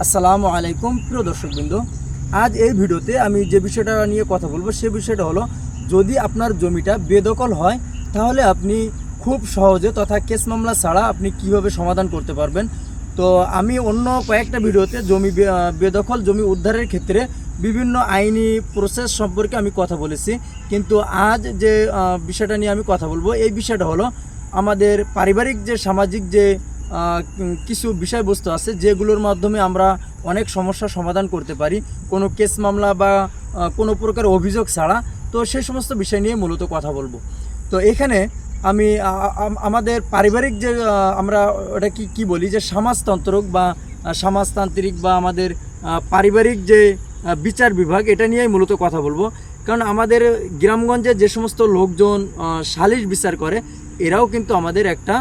আসসালামু আলাইকুম, প্রিয় দর্শকবৃন্দ। আজ এই ভিডিওতে আমি যে বিষয়টা নিয়ে কথা বলব, সে বিষয়টা হলো, যদি আপনার জমিটা বেদখল হয়, তাহলে আপনি খুব সহজে তথা কেস মামলা ছাড়া আপনি কীভাবে সমাধান করতে পারবেন? তো আমি অন্য কয়েকটা ভিডিওতে জমি বেদখল, জমি উদ্ধারের ক্ষেত্রে বিভিন্ন আইনি প্রসেস সম্পর্কে আমি কথা বলেছি। কিন্তু আজ যে বিষয়টা নিয়ে আমি কথা বলব, এই বিষয়টা হলো, আমাদের পারিবারিক যে, সামাজিক যে কিছু বিষয়বস্তু আছে যেগুলোর মাধ্যমে আমরা অনেক সমস্যার সমাধান করতে পারি। কোনো কেস মামলা বা কোনো প্রকার অভিযোগ ছাড়া। তো সেই সমস্ত বিষয় নিয়ে মূলত কথা বলব। তো এখানে আমি আমাদের পারিবারিক যে আমরা ওটা কি কি বলি যে সমাজতন্ত্রক বা সমাজতান্ত্রিক বা আমাদের পারিবারিক যে বিচার বিভাগ, এটা নিয়েই মূলত কথা বলব। কারণ আমাদের গ্রামগঞ্জে যে সমস্ত লোকজন সালিশ বিচার করে, এরাও কিন্তু আমাদের একটা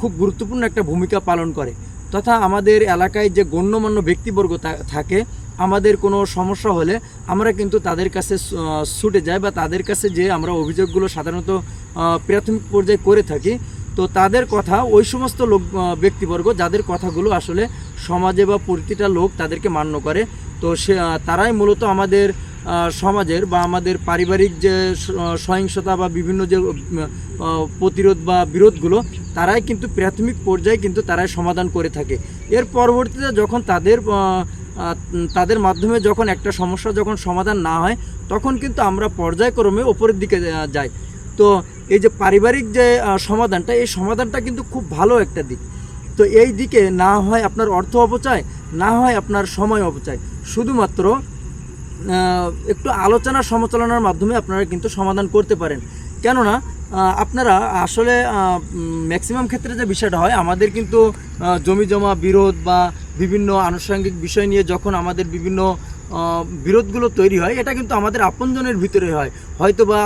খুব গুরুত্বপূর্ণ একটা ভূমিকা পালন করে। তথা আমাদের এলাকায় যে গণ্যমান্য ব্যক্তিবর্গ থাকে, আমাদের কোনো সমস্যা হলে আমরা কিন্তু তাদের কাছে ছুটে যাই বা তাদের কাছে যে আমরা অভিযোগগুলো সাধারণত প্রাথমিক পর্যায়ে করে থাকি। তো তাদের কথা, ওই সমস্ত লোক ব্যক্তিবর্গ যাদের কথাগুলো আসলে সমাজে বা প্রতিটা লোক তাদেরকে মান্য করে, তো সে তারাই মূলত আমাদের সমাজের বা আমাদের পারিবারিক যে সহিংসতা বা বিভিন্ন যে প্রতিরোধ বা বিরোধগুলো তারাই কিন্তু প্রাথমিক পর্যায়ে কিন্তু তারাই সমাধান করে থাকে। এর পরবর্তীতে যখন তাদের তাদের মাধ্যমে যখন একটা সমস্যা যখন সমাধান না হয়, তখন কিন্তু আমরা পর্যায়ক্রমে ওপরের দিকে যাই। তো এই যে পারিবারিক যে সমাধানটা, এই সমাধানটা কিন্তু খুব ভালো একটা দিক। তো এই দিকে না হয় আপনার অর্থ অপচয়, না হয় আপনার সময় অপচয়। শুধুমাত্র একটু আলোচনা সমালোচনার মাধ্যমে আপনারা কিন্তু সমাধান করতে পারেন। কেননা আপনারা আসলে ম্যাক্সিমাম ক্ষেত্রে যে বিষয়টা হয়, আমাদের কিন্তু জমি জমা, বিরোধ বা বিভিন্ন আনুষঙ্গিক বিষয় নিয়ে যখন আমাদের বিভিন্ন বিরোধগুলো তৈরি হয়, এটা কিন্তু আমাদের আপনজনের ভিতরে হয়। হয়তো বা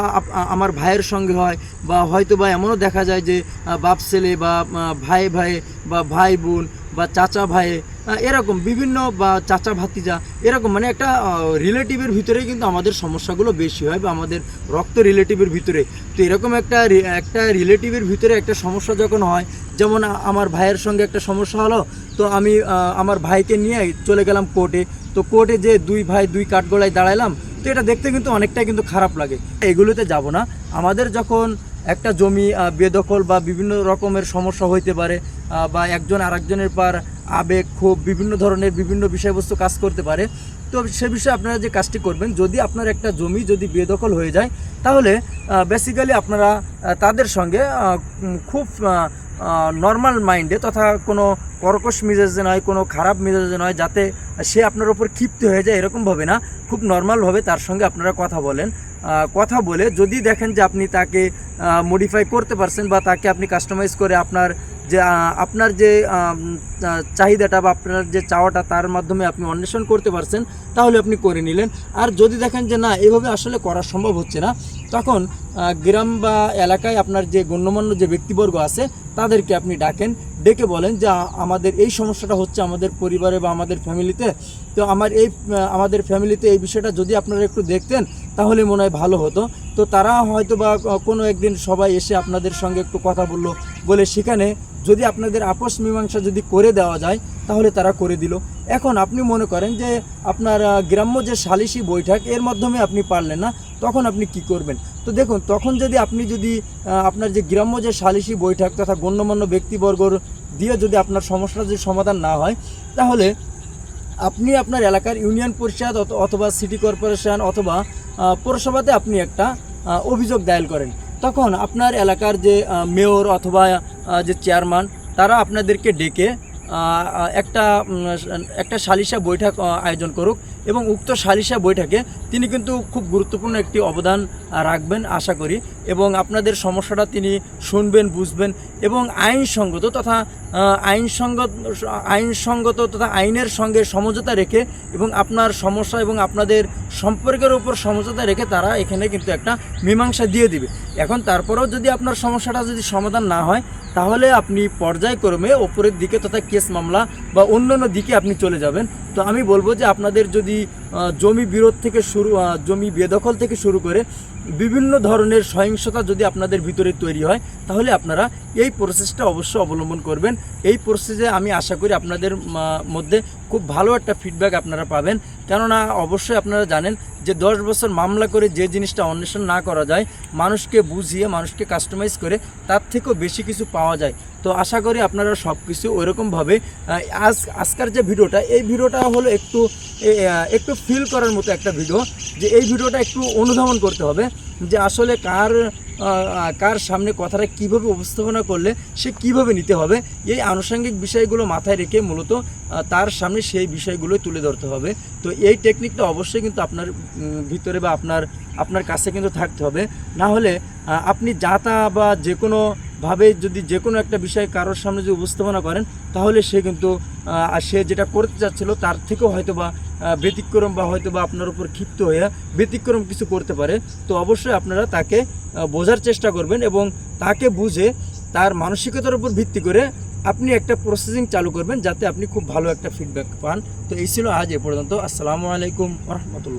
আমার ভাইয়ের সঙ্গে হয় বা হয়তো বা এমনও দেখা যায় যে বাপ ছেলে বা ভাই ভাই বা ভাই বোন বা চাচা ভাই এরকম বিভিন্ন, বা চাচা, ভাতিজা, এরকম মানে একটা রিলেটিভের ভিতরেই কিন্তু আমাদের সমস্যাগুলো বেশি হয়, বা আমাদের রক্ত রিলেটিভের ভিতরে। তো এরকম একটা একটা রিলেটিভের ভিতরে একটা সমস্যা যখন হয়, যেমন আমার ভাইয়ের সঙ্গে একটা সমস্যা হলো, তো আমি আমার ভাইকে নিয়ে চলে গেলাম কোর্টে তো কোর্টে যে দুই ভাই, দুই কাঠগোলায় দাঁড়াইলাম, তো এটা দেখতে কিন্তু অনেকটাই কিন্তু খারাপ লাগে। এগুলোতে যাব না। আমাদের যখন একটা জমি বেদখল বা বিভিন্ন রকমের সমস্যা হইতে পারে বা একজন আরেকজনের পার আবেগ, ক্ষোভ, বিভিন্ন ধরনের বিভিন্ন বিষয়বস্তু কাজ করতে পারে। তো সে বিষয়ে আপনারা যে কাজটি করবেন, যদি আপনার একটা জমি যদি বেদখল হয়ে যায়, তাহলে বেসিক্যালি আপনারা তাদের সঙ্গে খুব নর্মাল মাইন্ডে তথা কোনো কর্কশ মেজাজে নয়, কোনো খারাপ মেজাজে নয়, যাতে সে আপনার ওপর ক্ষিপ্ত হয়ে যায় এরকমভাবে না, খুব নর্মালভাবে তার সঙ্গে আপনারা কথা বলেন। কথা বলে যদি দেখেন যে আপনি তাকে মডিফাই করতে পারছেন বা তাকে আপনি কাস্টমাইজ করে আপনার যে আপনার যে চাহিদাটা বা আপনার যে চাওয়াটা তার মাধ্যমে আপনি অন্বেষণ করতে পারছেন, তাহলে আপনি করে নিলেন। আর যদি দেখেন যে না, এভাবে আসলে করা সম্ভব হচ্ছে না তখন গ্রাম বা এলাকায় আপনার যে গণ্যমান্য যে ব্যক্তিবর্গ আছে, তাদেরকে আপনি ডাকেন, ডেকে বলেন যে আমাদের এই সমস্যাটা হচ্ছে আমাদের পরিবারে বা আমাদের ফ্যামিলিতে। তো আমার এই আমাদের ফ্যামিলিতে এই বিষয়টা যদি আপনারা একটু দেখতেন, তাহলে মনে হয় ভালো হতো। তো তারা হয়তো বা কোনো একদিন সবাই এসে আপনাদের সঙ্গে একটু কথা বলল বলে সেখানে যদি আপনাদের আপোষ মীমাংসা যদি করে দেওয়া যায়, তাহলে তারা করে দিল। এখন আপনি মনে করেন যে, আপনার গ্রাম্য যে সালিসি বৈঠক, এর মাধ্যমে আপনি পারলেন না। তখন আপনি কি করবেন? তো দেখুন, তখন যদি আপনি যদি আপনার যে গ্রাম্য যে সালিসি বৈঠক তথা গণ্যমান্য ব্যক্তিবর্গর দিয়ে যদি আপনার সমস্যার যদি সমাধান না হয়, তাহলে আপনি আপনার এলাকার ইউনিয়ন পরিষদ অথ- অথবা সিটি কর্পোরেশন অথবা পৌরসভাতে আপনি একটা অভিযোগ দায়ের করেন। তখন আপনার এলাকার যে মেয়র অথবা যে চেয়ারম্যান, তারা আপনাদেরকে ডেকে একটা একটা সালিসা বৈঠক আয়োজন করুক এবং উক্ত সালিসা বৈঠকে তিনি কিন্তু খুব গুরুত্বপূর্ণ একটি অবদান রাখবেন আশা করি এবং আপনাদের সমস্যাটা তিনি শুনবেন, বুঝবেন এবং আইনসঙ্গত তথা আইনসঙ্গত আইনসঙ্গত তথা আইনের সঙ্গে সমঝোতা রেখে এবং আপনার সমস্যা এবং আপনাদের সম্পর্কের উপর সমঝোতা রেখে তারা এখানে কিন্তু একটা মীমাংসা দিয়ে দিবে। এখন তারপরেও যদি আপনার সমস্যাটা যদি সমাধান না হয়, তাহলে আপনি পর্যায়ক্রমে ওপরের দিকে তথা কেস মামলা বা অন্য অন্য দিকে আপনি চলে যাবেন। তো আমি বলব যে আপনাদের যদি জমি বিরোধ থেকে শুরু জমি বেদখল থেকে শুরু করে বিভিন্ন ধরনের সহিংসতা যদি আপনাদের ভিতরে তৈরি হয়, তাহলে আপনারা এই প্রসেসটা অবশ্যই অবলম্বন করবেন। এই প্রসেসে আমি আশা করি আপনাদের মধ্যে খুব ভালো একটা ফিডব্যাক আপনারা পাবেন। কেননা অবশ্যই আপনারা জানেন যে দশ বছর মামলা করে যে জিনিসটা অন্বেষণ না করা যায়, মানুষকে বুঝিয়ে, মানুষকে কাস্টমাইজ করে তার থেকেও বেশি কিছু পাওয়া যায়। তো আশা করি আপনারা সব কিছু ওইরকমভাবে আজ, আজকের যে ভিডিওটা, এই ভিডিওটা হলো একটু একটু ফিল করার মতো একটা ভিডিও যে এই ভিডিওটা একটু অনুধাবন করতে হবে। যে আসলে কার কার সামনে কথাটা কীভাবে উপস্থাপনা করলে সে কীভাবে নিতে হবে, এই আনুষঙ্গিক বিষয়গুলো মাথায় রেখে মূলত তার সামনে সেই বিষয়গুলো তুলে ধরতে হবে। তো এই টেকনিকটা অবশ্যই কিন্তু আপনার ভিতরে বা আপনার আপনার কাছে কিন্তু থাকতে হবে। না হলে আপনি যা তা বা যে কোনো ভাবে যদি যে কোনো একটা বিষয় কারোর সামনে যদি উপস্থাপনা করেন, তাহলে সে কিন্তু সে যেটা করতে যাচ্ছিল তার থেকেও হয়তো বা ব্যতিক্রম বা হয়তো বা আপনার উপর ক্ষিপ্ত হয়ে ব্যতিক্রম কিছু করতে পারে, তো অবশ্যই আপনারা তাকে বোঝার চেষ্টা করবেন এবং তাকে বুঝে তার মানসিকতার উপর ভিত্তি করে আপনি একটা প্রসেসিং চালু করবেন যাতে আপনি খুব ভালো একটা ফিডব্যাক পান। তো এই ছিল আজ এ পর্যন্ত। আসসালামু আলাইকুম রহমতুল্লাহ।